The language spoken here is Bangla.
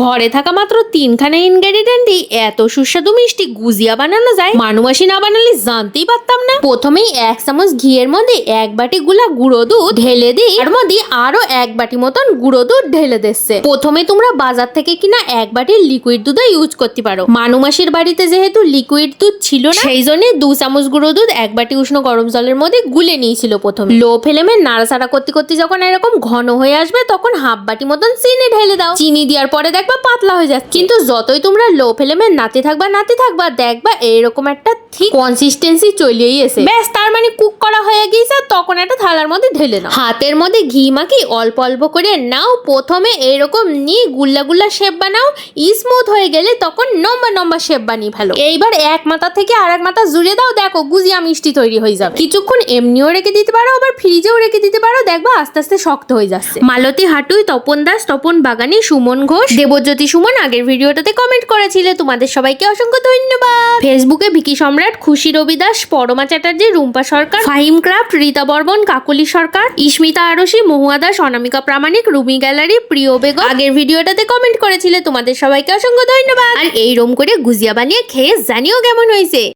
ঘরে থাকা মাত্র তিনখানা ইনগ্রেডিয়েন্ট দিয়ে এত সুস্বাদু মিষ্টি গুজিয়া বানানো যায়। মানুমাসি না বানালে জানতেই পারতাম না। প্রথমেই এক চামচ ঘিয়ের মধ্যে এক বাটি গুলা গুঁড়ো দুধ ঢেলে দিই তার মধ্যে আরও এক বাটি মতন গুঁড়ো দুধ ঢেলে দিচ্ছে। প্রথমে তোমরা বাজার থেকে কিনা এক বাটি লিকুইড দুধ ইউজ করতে পারো। মানুমাসির বাড়িতে যেহেতু লিকুইড দুধ ছিল না, সেই জন্য দু চামচ গুঁড়ো দুধ এক বাটি উষ্ণ গরম জলের মধ্যে গুলে নিয়েছিল প্রথমে। লো ফ্লেমে নাড়াচাড়া করতে করতে যখন এরকম ঘন হয়ে আসবে, তখন হাফ বাটি মতন চিনি ঢেলে দাও। চিনি দেওয়ার পরে দেখবা পাতলা হয়ে যাচ্ছে। কিন্তু যতই তোমরা লো ফ্লেমে নাতে থাকবা নাতে থাকবা, দেখবা এরকম একটা ঠিক কনসিস্টেন্সি চলেই এসে। ব্যাস, তার মানে কুক হয়ে গিয়েছে তখন একটা থালার মধ্যে ঢেলে নাও। হাতের মধ্যে ঘি মাখি অল্প অল্প করে নাও, প্রথমে এরকম নিয়ে গুল্লা গুল্লা শেপ বানাও স্মুথ হয়ে গেলে তখন লম্বা লম্বা শেপ বানিয়ে ভালো এইবার এক মাথা থেকে আর এক মাথা জুড়ে দাও, দেখো গুজিয়া মিষ্টি তৈরি হয়ে যাবে। কিছুক্ষণ এমনিও রেখে দিতে পারো, আবার ফ্রিজেও রেখে দিতে পারো, দেখবা আস্তে আস্তে শক্ত হয়ে যাচ্ছে। মালতী হাটুই তপন দাস, তপন বাগানি সুমন ঘোষ, দেবজ্যোতি সুমন আগের ভিডিওটাতে কমেন্ট করেছিলে, তোমাদের সবাইকে অসংখ্য ধন্যবাদ। ফেসবুকে ভিকি সম্রাট খুশি রবি দাস পরমা চ্যাটার্জি, রুম্পা সরকার, ফাহিম ক্রাফট রীতা বর্মন কাকলি সরকার ইস্মিতা আরসি মহুয়া দাস অনামিকা প্রামাণিক রুমি গ্যালারি প্রিয় বেগ আগের ভিডিওটাতে কমেন্ট করেছিলে, তোমাদের সবাইকে অসংখ্য ধন্যবাদ। আর এই রম করে গুজিয়া বানিয়ে খেয়ে জানিও কেমন হয়েছে।